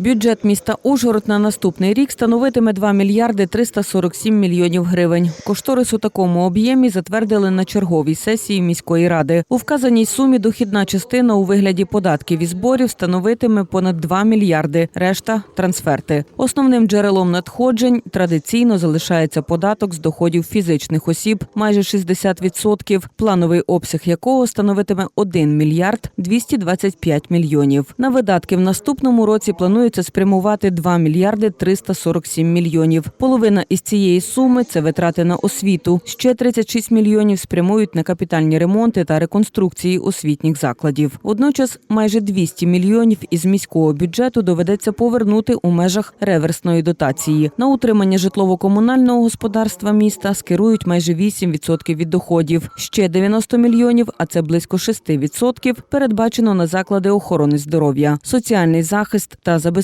Бюджет міста Ужгород на наступний рік становитиме 2 мільярди 347 мільйонів гривень. Кошторис у такому об'ємі затвердили на черговій сесії міської ради. У вказаній сумі дохідна частина у вигляді податків і зборів становитиме понад 2 мільярди. Решта трансферти. Основним джерелом надходжень традиційно залишається податок з доходів фізичних осіб, майже 60%, плановий обсяг якого становитиме 1 мільярд 225 мільйонів. На видатки в наступному році планується спрямувати 2 мільярди 347 мільйонів. Половина із цієї суми це витрати на освіту. Ще 36 мільйонів спрямують на капітальні ремонти та реконструкції освітніх закладів. Водночас майже 200 мільйонів із міського бюджету доведеться повернути у межах реверсної дотації. На утримання житлово-комунального господарства міста скерують майже 8% від доходів. Ще 90 мільйонів, а це близько 6%, передбачено на заклади охорони здоров'я. Соціальний захист та забезпечення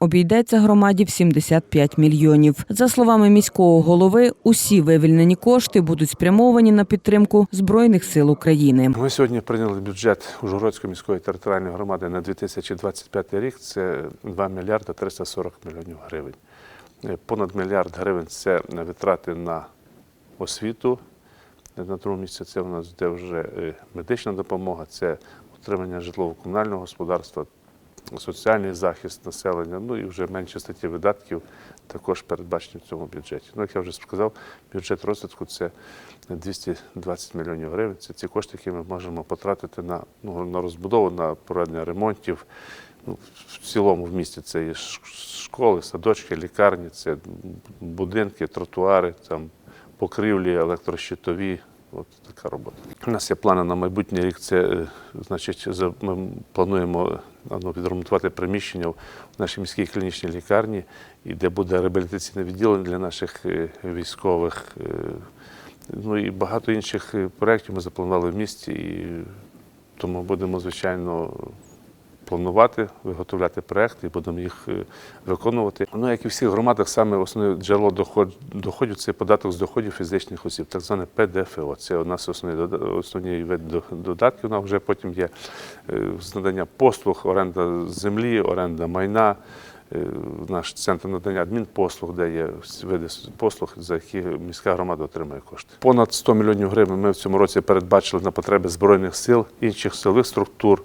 обійдеться громаді в 75 мільйонів. За словами міського голови, усі вивільнені кошти будуть спрямовані на підтримку збройних сил України. Ми сьогодні прийняли бюджет Ужгородської міської територіальної громади на 2025 рік. Це 2 мільярди 340 мільйонів гривень. Е, Понад мільярд гривень це витрати на освіту. Е, На другому місці це в нас йде вже е, медична допомога, це утримання житлово-комунального господарства, соціальний захист населення, ну і вже менші статті видатків також передбачені в цьому бюджеті. Ну, як я вже сказав, бюджет розвитку це 220 мільйонів гривень. Це ці кошти, які ми можемо потратити на, ну, на розбудову, на проведення ремонтів. Ну, в цілому в місті це є школи, садочки, лікарні, це будинки, тротуари, там, покрівлі, електрощитові. От така робота. У нас є плани на майбутній рік. Це е, значить, ми плануємо е, ну, відремонтувати приміщення в нашій міській клінічній лікарні, і де буде реабілітаційне відділення для наших е, військових. Ну і багато інших проєктів ми запланували в місті, і тому будемо, звичайно, планувати, виготовляти проекти будемо їх е, виконувати. Ну, як і в всіх громадах, саме основне джерело доход- доходів це податок з доходів фізичних осіб, так зване ПДФО. Це у нас основний основний вид до- додатків. Нам вже потім є е, надання послуг, оренда землі, оренда майна. е, Наш центр надання адмінпослуг, де є види послуг, за які міська громада отримує кошти. Понад 100 мільйонів гривень ми в цьому році передбачили на потреби збройних сил, інших силових структур,